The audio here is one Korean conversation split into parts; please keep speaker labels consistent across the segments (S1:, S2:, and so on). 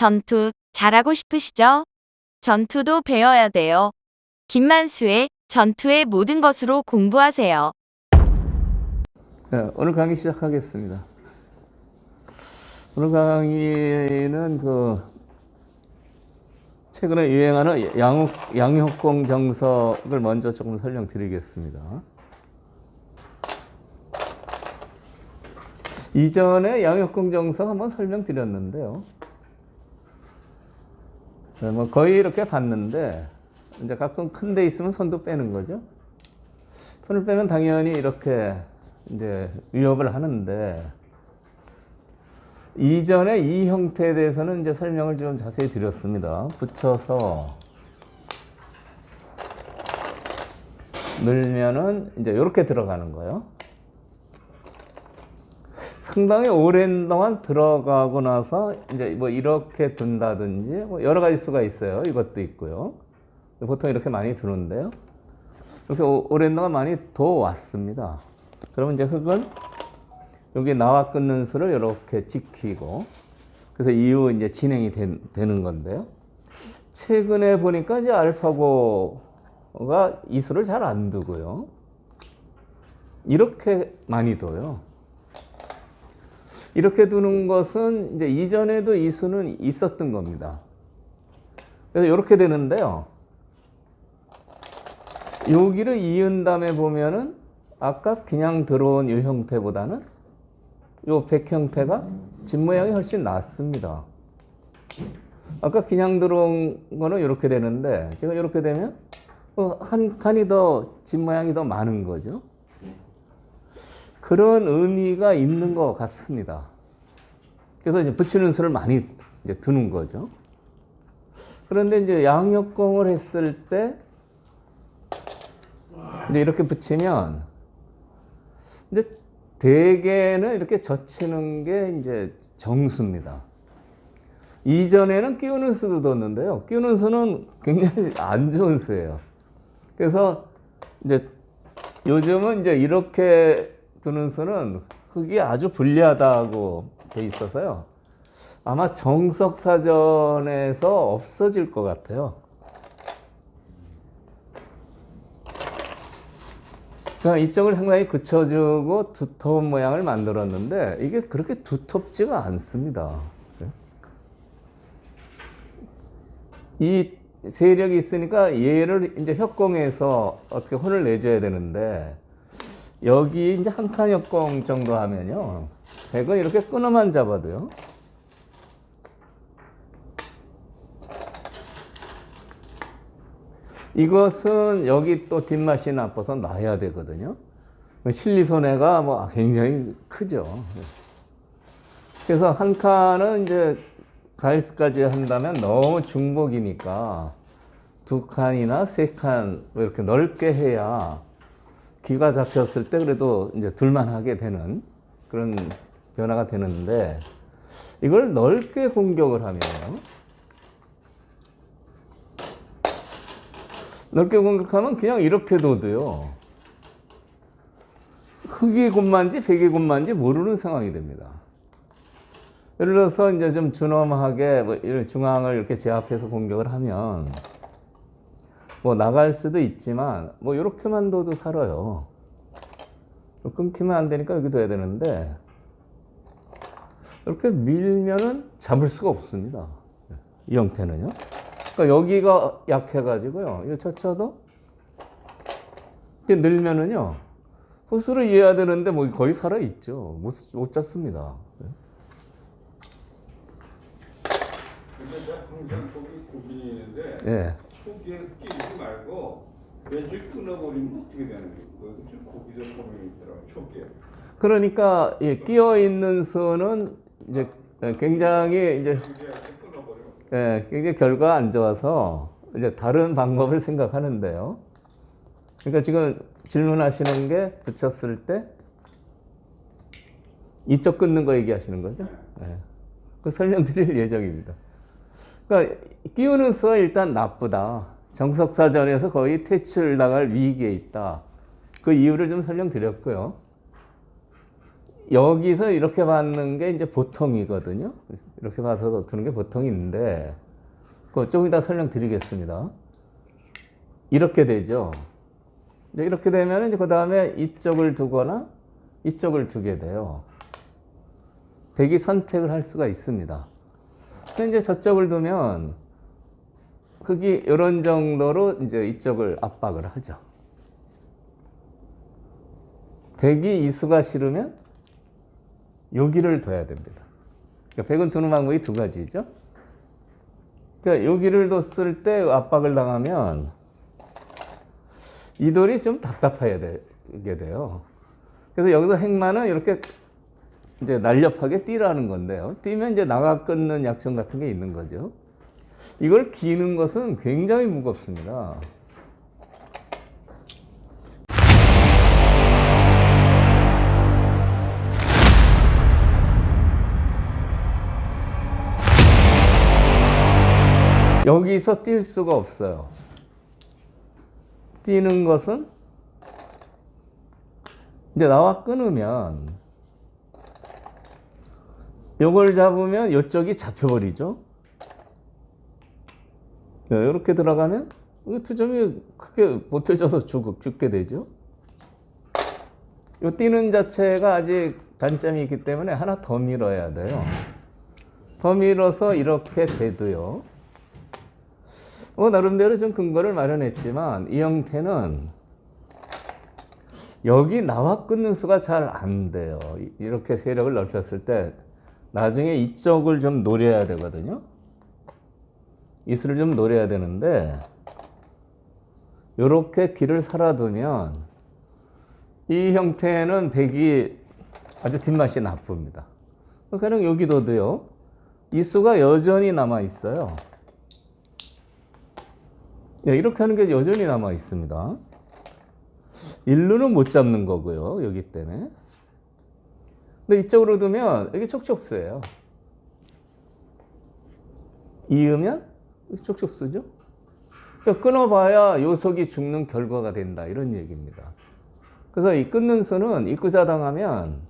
S1: 전투 잘하고 싶으시죠? 전투도 배워야 돼요. 김만수의 전투의 모든 것으로 공부하세요.
S2: 네, 오늘 강의 시작하겠습니다. 오늘 강의는 그 최근에 유행하는 양육, 양육공 정석을 먼저 조금 설명드리겠습니다. 이전에 양육공 정석 한번 설명드렸는데요. 네, 뭐 거의 이렇게 봤는데 이제 가끔 큰 데 있으면 손도 빼는 거죠. 손을 빼면 당연히 이렇게 이제 위협을 하는데 이전에 이 형태에 대해서는 이제 설명을 좀 자세히 드렸습니다. 붙여서 늘면은 이제 이렇게 들어가는 거예요. 상당히 오랜 동안 들어가고 나서 이제 뭐 이렇게 둔다든지 뭐 여러 가지 수가 있어요. 이것도 있고요. 보통 이렇게 많이 두는데요. 이렇게 오- 오랜 동안 많이 더 왔습니다. 그러면 이제 흙은 여기 나와 끊는 수를 이렇게 지키고 그래서 이후 이제 진행이 된- 되는 건데요. 최근에 보니까 이제 알파고가 이 수를 잘 안 두고요. 이렇게 많이 둬요. 이렇게 두는 것은 이제 이전에도 이 수는 있었던 겁니다. 그래서 이렇게 되는데요. 여기를 이은 다음에 보면은 아까 그냥 들어온 이 형태보다는 이 백 형태가 집 모양이 훨씬 낫습니다. 아까 그냥 들어온 거는 이렇게 되는데 지금 이렇게 되면 어, 한 칸이 더 집 모양이 더 많은 거죠. 그런 의미가 있는 것 같습니다. 그래서 이제 붙이는 수를 많이 이제 두는 거죠. 그런데 이제 양력공을 했을 때 이제 이렇게 붙이면 이제 대개는 이렇게 젖히는 게 이제 정수입니다. 이전에는 끼우는 수도 뒀는데요. 끼우는 수는 굉장히 안 좋은 수예요. 그래서 이제 요즘은 이제 이렇게 두는 수는 흙이 아주 불리하다고 돼 있어서요. 아마 정석 사전에서 없어질 것 같아요. 그러니까 이쪽을 상당히 굳혀주고 두터운 모양을 만들었는데 이게 그렇게 두텁지가 않습니다. 이 세력이 있으니까 얘를 이제 협공해서 어떻게 혼을 내줘야 되는데 여기 이제 한 칸 협공 정도 하면요. 백은 이렇게 끊어만 잡아도요. 이것은 여기 또 뒷맛이 나빠서 놔야 되거든요. 실리 손해가 뭐 굉장히 크죠. 그래서 한 칸은 이제 가이스까지 한다면 너무 중복이니까 두 칸이나 세 칸 이렇게 넓게 해야 기가 잡혔을 때 그래도 이제 둘만 하게 되는 그런 변화가 되는데 이걸 넓게 공격을 하면요. 넓게 공격하면 그냥 이렇게 둬도요. 흙이 곧만지 백이 곧만지 모르는 상황이 됩니다. 예를 들어서 이제 좀 준엄하게 뭐 중앙을 이렇게 제압해서 공격을 하면 뭐 나갈 수도 있지만 뭐 이렇게만 둬도 살아요. 끊기면 안 되니까 여기 둬야 되는데 이렇게 밀면은 잡을 수가 없습니다. 이 형태는요. 그러니까 여기가 약해가지고요. 이거 쳐쳐도 이렇게 늘면은요. 호수를 이해해야 되는데 뭐 거의 살아 있죠. 못, 못 잡습니다.
S3: 있는데
S2: 예.
S3: 왼쪽 끊어버리면 어떻게 되는 거예요? 좀 거기서 고민이 있더라고요. 초기에.
S2: 그러니까 예, 끼어 있는 수는 이제 굉장히 이제 예, 굉장히 결과가 안 좋아서 이제 다른 방법을 생각하는데요. 그러니까 지금 질문하시는 게 붙였을 때 이쪽 끊는 거 얘기하시는 거죠? 예. 그 설명드릴 예정입니다. 그러니까 끼우는 수가 일단 나쁘다. 정석사전에서 거의 퇴출 나갈 위기에 있다. 그 이유를 좀 설명드렸고요. 여기서 이렇게 받는 게 이제 보통이거든요. 이렇게 봐서 두는 게 보통인데, 그거 좀 이따 설명드리겠습니다. 이렇게 되죠. 이렇게 되면 이제 그 다음에 이쪽을 두거나 이쪽을 두게 돼요. 백이 선택을 할 수가 있습니다. 근데 이제 저쪽을 두면 흙이 이런 정도로 이제 이쪽을 압박을 하죠. 백이 이수가 싫으면 여기를 둬야 됩니다. 그러니까 백은 두는 방법이 두 가지죠. 그러니까 여기를 뒀을 때 압박을 당하면 이 돌이 좀 답답해야 되게 돼요. 그래서 여기서 행마는 이렇게 이제 날렵하게 뛰라는 건데요. 뛰면 이제 나가 끊는 약점 같은 게 있는 거죠. 이걸 기는 것은 굉장히 무겁습니다. 여기서 뛸 수가 없어요. 뛰는 것은 이제 나와 끊으면 요걸 잡으면 이쪽이 잡혀버리죠. 이렇게 들어가면 이 투점이 크게 죽, 죽게 되죠. 요 뛰는 자체가 아직 단점이 있기 때문에 하나 더 밀어야 돼요. 더 밀어서 이렇게 돼도요. 뭐 나름대로 좀 근거를 마련했지만 이 형태는 여기 나와 끊는 수가 잘 안 돼요. 이- 이렇게 세력을 넓혔을 때 나중에 이쪽을 좀 노려야 되거든요. 이 수를 좀 노려야 되는데 이렇게 길을 살아두면 이 형태는 백이 아주 뒷맛이 나쁩니다. 그냥 여기도도요. 이 수가 여전히 남아 있어요. 예, 이렇게 하는 게 여전히 남아 있습니다. 일루는 못 잡는 거고요. 여기 때문에. 근데 이쪽으로 두면 이게 촉촉수예요. 이으면 촉촉수죠. 그러니까 끊어봐야 요속이 죽는 결과가 된다 이런 얘기입니다. 그래서 이 끊는 수는 입구자 당하면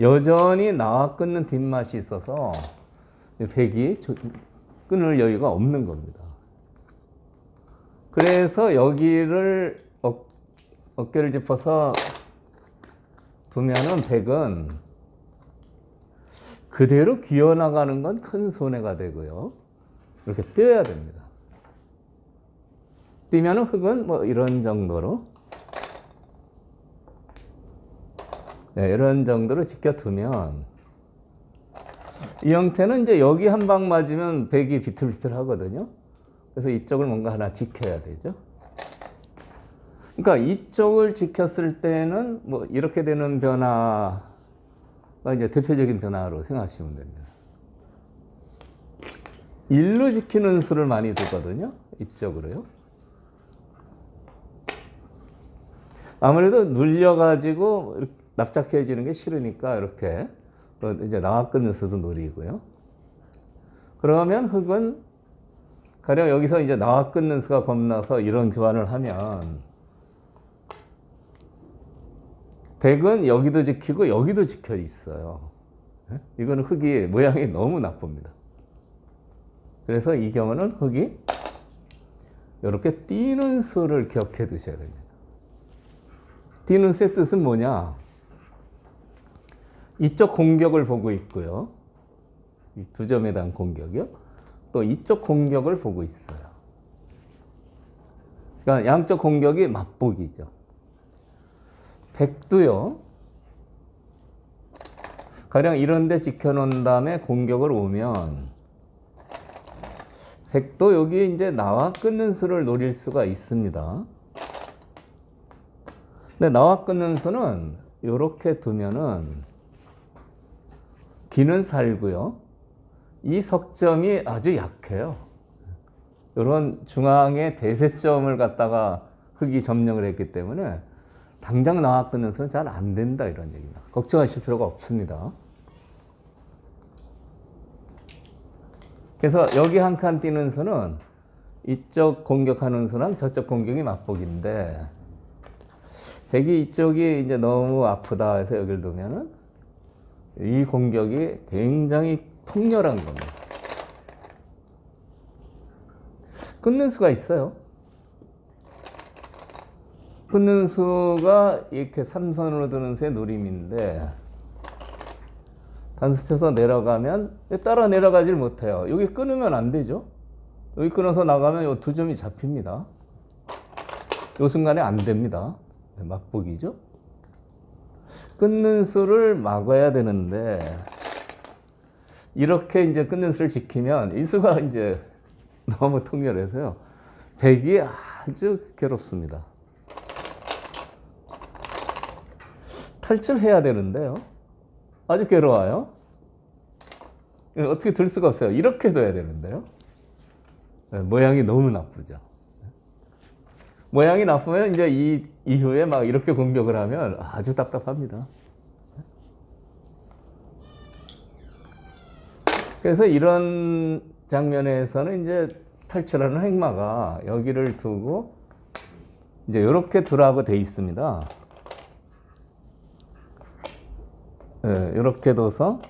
S2: 여전히 나와 끊는 뒷맛이 있어서 백이 조- 끊을 여유가 없는 겁니다. 그래서 여기를 어, 어깨를 짚어서 두면은 백은 그대로 기어나가는 건 큰 손해가 되고요. 이렇게 뛰어야 됩니다. 뛰면은 흙은 뭐 이런 정도로 네, 이런 정도로 지켜두면 이 형태는 이제 여기 한 방 맞으면 백이 비틀비틀 하거든요. 그래서 이쪽을 뭔가 하나 지켜야 되죠. 그러니까 이쪽을 지켰을 때는 뭐 이렇게 되는 변화가 이제 대표적인 변화로 생각하시면 됩니다. 일로 지키는 수를 많이 두거든요. 이쪽으로요. 아무래도 눌려가지고 납작해지는 게 싫으니까 이렇게 어, 이제 나와 끊는 수도 노리고요. 그러면 흙은 가령 여기서 이제 나와 끊는 수가 겁나서 이런 교환을 하면 백은 여기도 지키고 여기도 지켜 있어요. 예? 이거는 흙이 모양이 너무 나쁩니다. 그래서 이 경우는 흙이 이렇게 뛰는 수를 기억해 두셔야 됩니다. 뛰는 수의 뜻은 뭐냐? 이쪽 공격을 보고 있고요. 이 두 점에 대한 공격이요. 또 이쪽 공격을 보고 있어요. 그러니까 양쪽 공격이 맞보기죠. 백도요. 가령 이런 데 지켜놓은 다음에 공격을 오면 백도 여기 이제 나와 끊는 수를 노릴 수가 있습니다. 근데 나와 끊는 수는 이렇게 두면은 기는 살고요. 이 석점이 아주 약해요. 이런 중앙의 대세점을 갖다가 흙이 점령을 했기 때문에 당장 나와 끊는 수는 잘 안 된다 이런 얘기입니다. 걱정하실 필요가 없습니다. 그래서 여기 한 칸 뛰는 수는 이쪽 공격하는 수랑 저쪽 공격이 맞보기인데 백이 이쪽이 이제 너무 아프다 해서 여기를 두면은 이 공격이 굉장히 통렬한 겁니다. 끊는 수가 있어요. 끊는 수가 이렇게 삼선으로 드는 수의 노림인데 단수 쳐서 내려가면 따라 내려가질 못해요. 여기 끊으면 안 되죠. 여기 끊어서 나가면 이 두 점이 잡힙니다. 이 순간에 안 됩니다. 네, 막보기죠. 끊는 수를 막아야 되는데 이렇게 이제 끊는 수를 지키면 이 수가 이제 너무 통렬해서요. 백이 아주 괴롭습니다. 탈출해야 되는데요. 아주 괴로워요. 이거 어떻게 들 수가 없어요. 이렇게 둬야 되는데요. 네, 모양이 너무 나쁘죠. 모양이 나쁘면 이제 이 이후에 막 이렇게 공격을 하면 아주 답답합니다. 그래서 이런 장면에서는 이제 탈출하는 행마가 여기를 두고 이제 이렇게 두라고 돼 있습니다. 예, 이렇게 둬서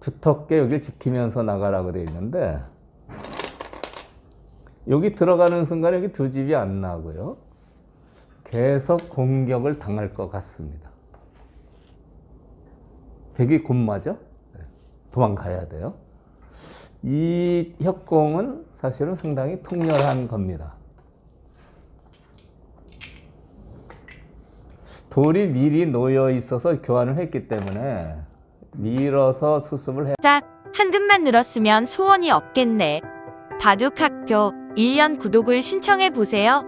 S2: 두텁게 여기를 지키면서 나가라고 돼 있는데 여기 들어가는 순간 여기 두 집이 안 나고요. 계속 공격을 당할 것 같습니다. 백이 곤마죠? 네, 도망가야 돼요. 이 협공은 사실은 상당히 통렬한 겁니다. 돌이 미리 놓여 있어서 교환을 했기 때문에 밀어서 수습을 해.
S1: 딱한 듭만 늘었으면 소원이 없겠네. 바둑학교 1년 구독을 신청해 보세요.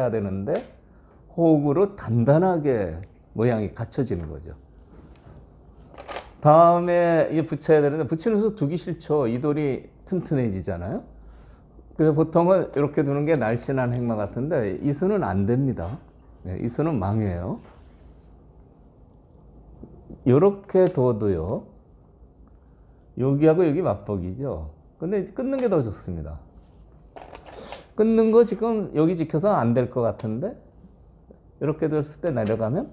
S2: 해야 되는데 호흡으로 단단하게 모양이 갖춰지는 거죠. 다음에 이게 붙여야 되는데 붙이는 수 두기 싫죠. 이 돌이 튼튼해지잖아요. 그래서 보통은 이렇게 두는 게 날씬한 행마 같은데 이 수는 안 됩니다. 네, 이 수는 망해요. 이렇게 둬도요. 여기하고 여기 맞벅이죠. 근데 끊는 게 더 좋습니다. 끊는 거 지금 여기 지켜서 안 될 것 같은데 이렇게 됐을 때 내려가면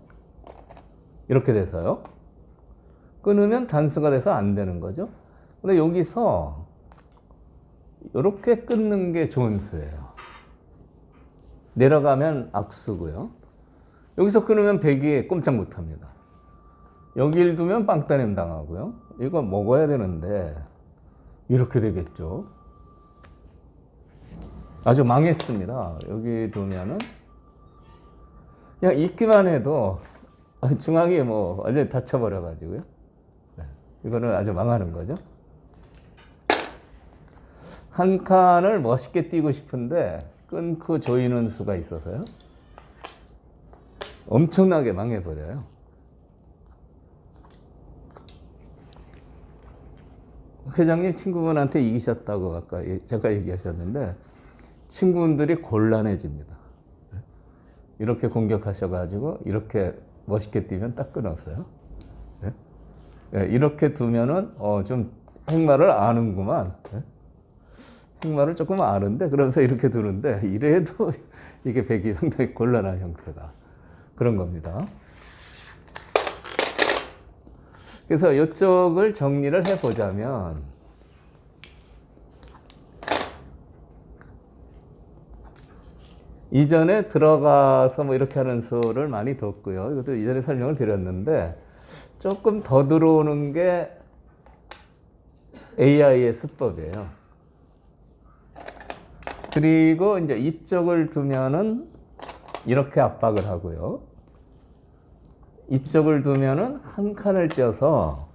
S2: 이렇게 돼서요. 끊으면 단수가 돼서 안 되는 거죠. 근데 여기서 이렇게 끊는 게 좋은 수예요. 내려가면 악수고요. 여기서 끊으면 백이 꼼짝 못 합니다. 여기를 두면 빵따냄 당하고요. 이거 먹어야 되는데 이렇게 되겠죠. 아주 망했습니다. 여기 두면은 그냥 있기만 해도 중앙이 뭐 완전히 다쳐버려 가지고요. 네, 이거는 아주 망하는 거죠. 한 칸을 멋있게 띄고 싶은데 끊고 조이는 수가 있어서요. 엄청나게 망해버려요. 회장님 친구분한테 이기셨다고 아까 예- 제가 얘기하셨는데 친구분들이 곤란해집니다. 이렇게 공격하셔가지고 이렇게 멋있게 뛰면 딱 끊었어요. 예? 예, 이렇게 두면은 어, 좀 행마를 아는구만. 예? 행마를 조금 아는데 그러면서 이렇게 두는데 이래도 이게 백이 상당히 곤란한 형태다. 그런 겁니다. 그래서 이쪽을 정리를 해보자면 이전에 들어가서 뭐 이렇게 하는 수를 많이 뒀고요. 이것도 이전에 설명을 드렸는데 조금 더 들어오는 게 AI의 수법이에요. 그리고 이제 이쪽을 두면은 이렇게 압박을 하고요. 이쪽을 두면은 한 칸을 떼어서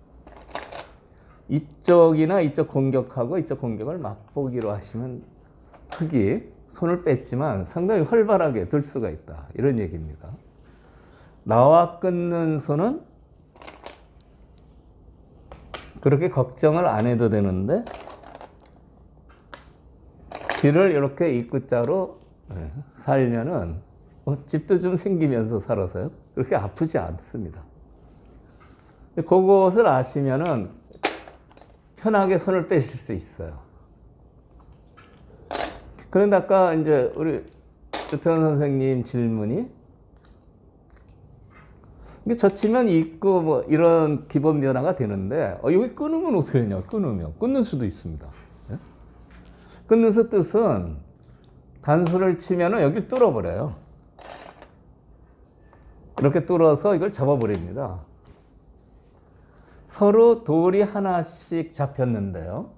S2: 이쪽이나 이쪽 공격하고 이쪽 공격을 맛보기로 하시면 크기 손을 뺐지만 상당히 활발하게 들 수가 있다 이런 얘기입니다. 나와 끊는 손은 그렇게 걱정을 안 해도 되는데 길을 이렇게 입구자로 예, 살면은 어, 집도 좀 생기면서 살아서요. 그렇게 아프지 않습니다. 그것을 아시면은 편하게 손을 빼실 수 있어요. 그런데 아까 이제 우리 유태원 선생님 질문이 이게 젖히면 있고 뭐 이런 기본 변화가 되는데 어, 여기 끊으면 어떻게 되냐? 끊으면 끊는 수도 있습니다. 예? 끊는 수 뜻은 단수를 치면은 여기를 뚫어버려요. 이렇게 뚫어서 이걸 잡아버립니다. 서로 돌이 하나씩 잡혔는데요.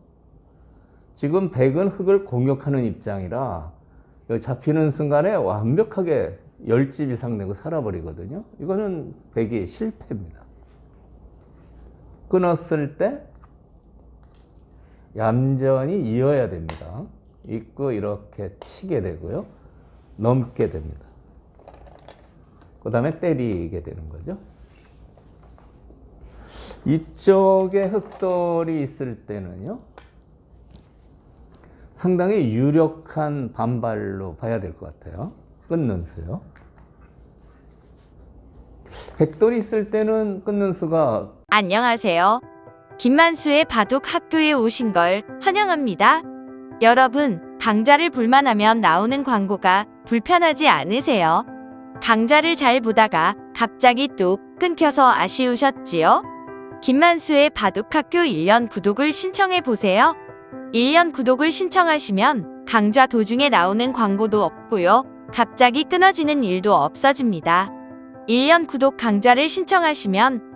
S2: 지금 백은 흙을 공격하는 입장이라 잡히는 순간에 완벽하게 열집 이상 내고 살아버리거든요. 이거는 백이 실패입니다. 끊었을 때 얌전히 이어야 됩니다. 있고 이렇게 치게 되고요. 넘게 됩니다. 그 다음에 때리게 되는 거죠. 이쪽에 흑돌이 있을 때는요. 상당히 유력한 반발로 봐야 될 것 같아요. 끊는 수요. 백돌이 있을 때는 끊는 수가
S1: 안녕하세요. 김만수의 바둑 학교에 오신 걸 환영합니다. 여러분, 강좌를 볼만 하면 나오는 광고가 불편하지 않으세요? 강좌를 잘 보다가 갑자기 뚝 끊겨서 아쉬우셨지요? 김만수의 바둑 학교 1년 구독을 신청해 보세요. 1년 구독을 신청하시면 강좌 도중에 나오는 광고도 없고요. 갑자기 끊어지는 일도 없어집니다. 1년 구독 강좌를 신청하시면